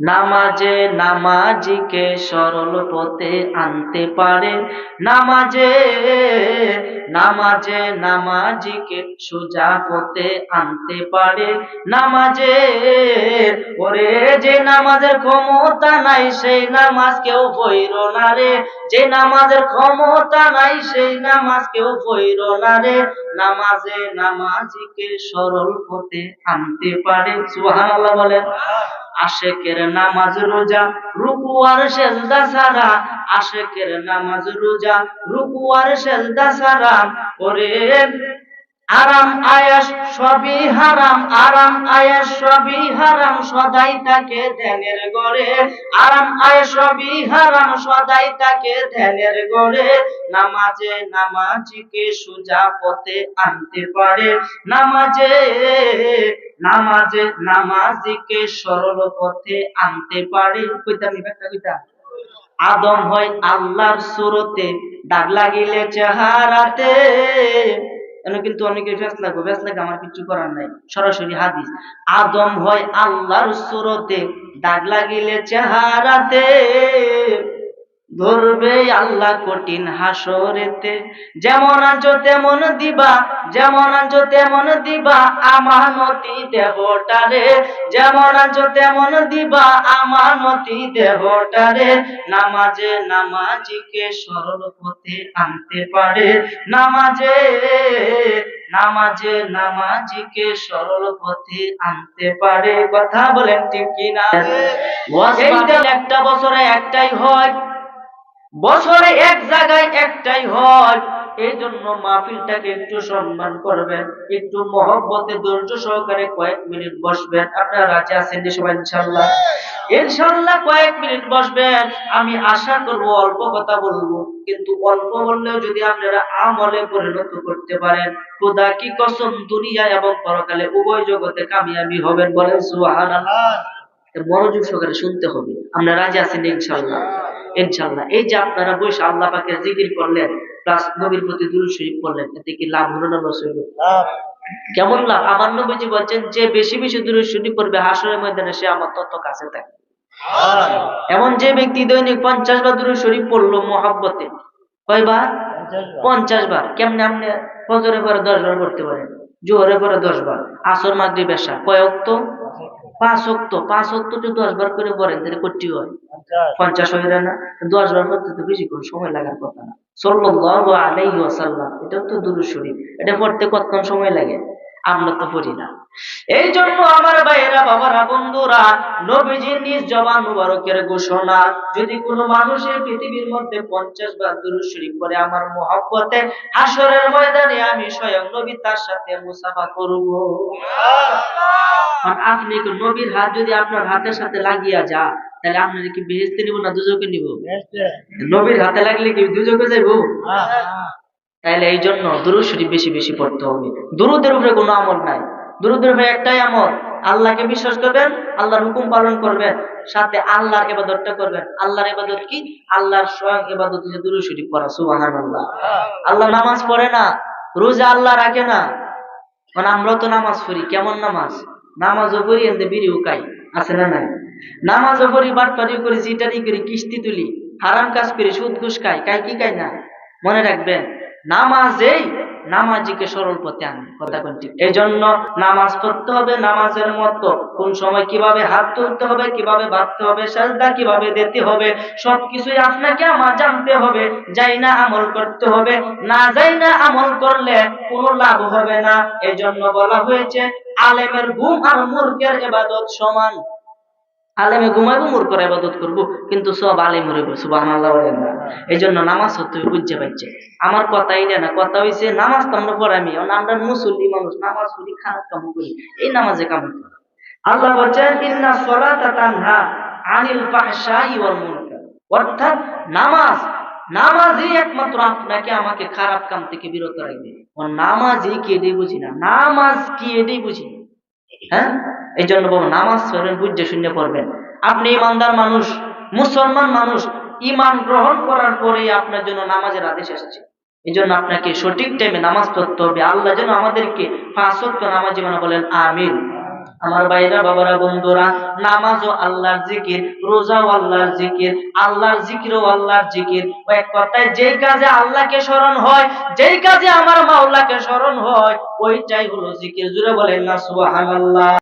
নামাজে নামাজিকে সরল পথে আনতে পারে। নামাজে নামাজে নামাজিকে সোজা পথে আনতে পারে। নামাজে, ওরে যে নামাজের ক্ষমতা নাই, সেই নামাজ কেউ পইর না রে। যে নামাজের ক্ষমতা নাই, সেই নামাজ কেউ পইর না রে। নামাজে নামাজিকে সরল পথে আনতে পারে। সুবহানাল্লাহ বলেন। আশেকের নামাজ রোজা, রুকু আর সেজদা সারা আশেকের নামাজ রোজা, রুকু আর সেজদা সারা ওরে আরাম আয়াস সবই হারাম, আরাম আয়াস সবই হারাম, সদাই তাকে ধ্যানের গড়ে। আরাম আয়াস সবই হারাম, সদাই তাকে ধ্যানের গড়ে। নামাজে নামাজিকে সোজা পথে আনতে পারে। নামাজে নামাজে নামাজিকে সরল পথে আনতে পারে। কইতা নি ব্যাখ্যা আদম হয় আল্লাহর সুরতে, দাগ লাগিলে চেহারাতে। এখানে কিন্তু অনেকে ফেস লাগবে ফেস লাগে আমার কিছু করার নাই, সরাসরি হাদিস। আদম হয় আল্লাহর সুরতে, দাগ লাগিলে চেহারাতে। ধরবে আল্লাহ কঠিন হাসরেতে। যেমন আছো তেমন দিবা যেমন আছো তেমন দিবা আমানতি দেহটারে। যেমন আছো তেমন দিবা আমানতি দেহটারে। নামাজে নামাজিকে সরল পথে আনতে পারে। নামাজে নামাজে নামাজিকে সরল পথে আনতে পারে। কথা বলেন ঠিক কিনা? একটা বছরে একটাই হয়। বছরে এক জায়গায় একটাই হয়। এই জন্য মাহফিলটাকে একটু সম্মান করবেন একটু মহব্বতে ধৈর্য সহকারে কয়েক মিনিট বসবেন। আপনারা রাজি আছেন সবাই ইনশাল্লাহ ইনশাল্লাহ কয়েক মিনিট বসবেন। আমি আশা করব অল্প কথা বলব কিন্তু অল্প বললেও যদি আপনারা আমলে পরিণত করতে পারেন খোদা কি কসম দুনিয়া এবং পরকালে উভয় জগতে কামিয়াবি হবেন বলেন সুবহানাল্লাহ। মনোযোগ সহকারে শুনতে হবে। আমরা রাজি আছেন ইনশাল্লাহ ইনশাল্লাহ এই যে আপনারা বসে আল্লাহ পাকের জিকির করলেন প্লাস নবীর প্রতি দুরূদ শরীফ করলেন এতে কি লাভ হলো না লস হইল কেমন লাভ? আমার নবীজি বলছেন যে বেশি বেশি দূরত শরীফ পড়বে হাসরের ময়দানে সে আমার তত কাছে থাকে। এমন যে ব্যক্তি দৈনিক পঞ্চাশ বার দূরে শরীফ পড়ল মহাব্বতে কয়বার? পঞ্চাশ বার। কেমনে আপনি ফজরে পরে দশ বার পড়তে পারেন? জোহরে পরে দশ বার। আসর মাগরি বেশা অক্ত পাঁচ অক্ত পাঁচ অক্ত দশ বার করে পড়েন তাহলে কটি হয়। পঞ্চাশ হয়ে না দশ বার পড়তে তো সময় লাগার কথা না। আলাইহি ওয়াসাল্লাম এটাও তো দুরূদ শরীফ। এটা পড়তে কতক্ষণ সময় লাগে? আমরা তো পড়ি না। এই জন্য আমার ভাইয়েরা বাবারা বন্ধুরা নবীজির নিজ জবান মুবারকের ঘোষণা যদি কোনো মানুষ এই পৃথিবীর মধ্যে পঞ্চাশ বার দুরূদ শরীফ করে আমার মহব্বতে হাসরের ময়দানে আমি স্বয়ং নবী তার সাথে মুসাফা করব। আর আপনি নবীর হাত যদি আপনার হাতের সাথে লাগিয়া যা তাহলে আপনার কি বেহেস্তে নিব না দুজকে নিব? নবীর হাতে লাগলে কি দুজকে যাইব? তাহলে এই জন্য দুরুদ শরীফ বেশি বেশি পড়তে হবে। দুরুদের উপরে কোনো আমল নাই। দুরুদের উপরে একটাই আমল আল্লাহকে বিশ্বাস করবেন আল্লাহর হুকুম পালন করবেন সাথে আল্লাহর ইবাদতটা করবেন। আল্লাহর ইবাদত কি? আল্লাহর স্বয়ং ইবাদত হচ্ছে দুরুদ শরীফ পড়া সুবহানাল্লাহ। আল্লাহ নামাজ পড়ে না রোজা আল্লাহ রাখে না। মানে আমরা তো নামাজ পড়ি কেমন নামাজ? নামাজও পড়ি, এতে বিড়ি উকাই আছে না নাই? নামাজও পড়ি, বাটপারি করি, জিটারি করি, কিস্তি তুলি, হারাম কাজ করি, সুদ ঘুষ খাই কাই কি কাই না? মনে রাখবেন, নামাজেই নামাজিকে সরল পথে আনে কথা কোনটি এই জন্য নামাজ পড়তে হবে, নামাজের মতো কোন সময় কীভাবে হাত তুলতে হবে, কীভাবে বাঁধতে হবে, সাজদা কীভাবে দিতে হবে, সবকিছুই আপনাকে আমার জানতে হবে। যাই না আমল করতে হবে, না যাই না আমল করলে কোনো লাভ হবে না। এই জন্য বলা হয়েছে, আলেমের ঘুম আর মূর্খের এবাদত সমান। আলেমে ঘুমাইবো মূর্খের ইবাদত করব, কিন্তু সব আলেম রইব না। এই জন্য নামাজ হতে বুঝতে পারছে আমার কথা এটা না কথা হইছে নামাজ তো আমরা পড়ামি আমরা মুসল্লি মানুষ, নামাজ পড়ি, খারাপ কাম করি, এই নামাজে কাম করি আল্লাহ বলছেন, ইন্না সলাতা তানহা আনিল ফাহশাই ওয়াল মুনকার। অর্থাৎ নামাজ, নামাজই একমাত্র আপনাকে আমাকে খারাপ কাম থেকে বিরত রাখবে। ও নামাজই কি এটাই বুঝি না? নামাজ কি এটাই বুঝি? হ্যাঁ? এই জন্য বাবু নামাজ পড়বেন বুঝে শুনে পড়বেন। আপনি ইমানদার মানুষ, মুসলমান মানুষ, ইমান গ্রহণ করার পরে আপনার জন্য নামাজের আদেশ এসেছে। এই জন্য আপনাকে সঠিক টাইমে নামাজ পড়তে হবে। আল্লাহ যেন আমাদেরকে পাঁচত্ব নামাজ জীবনে বলেন, আমিন। আমার বাইরা বাবারা, বন্ধুরা নামাজ ও আল্লাহর জিকির রোজা ও আল্লাহর জিকির আল্লাহর জিকির ও আল্লাহর জিকির। এক কথায়, যেই কাজে আল্লাহকে স্মরণ হয়, যেই কাজে আমার মাওলাকে স্মরণ হয়, ওইটাই হলো জিকির। জুড়ে বলেন না, সুবহানাল্লাহ।